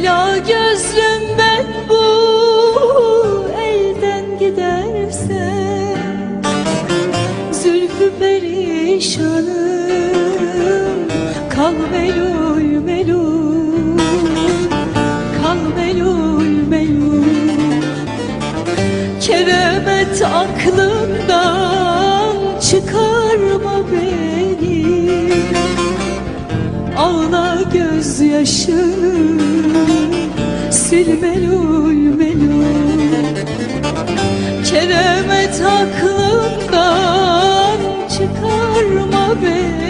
Ela gözlüm ben bu elden giderse Zülfü perişanım Kal melul melul Kal melul melul. Keremet aklımdan çıkarma beni gözyaşını sil melul melul Keremet aklımdan çıkarma beni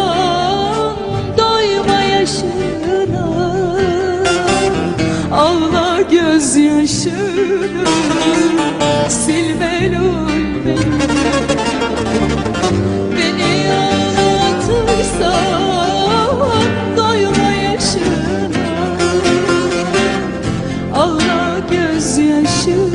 gözyaşına Ağla gözyaşını Sil belul beni Beni ağlatırsan Doyma yaşına. Ağla gözyaşına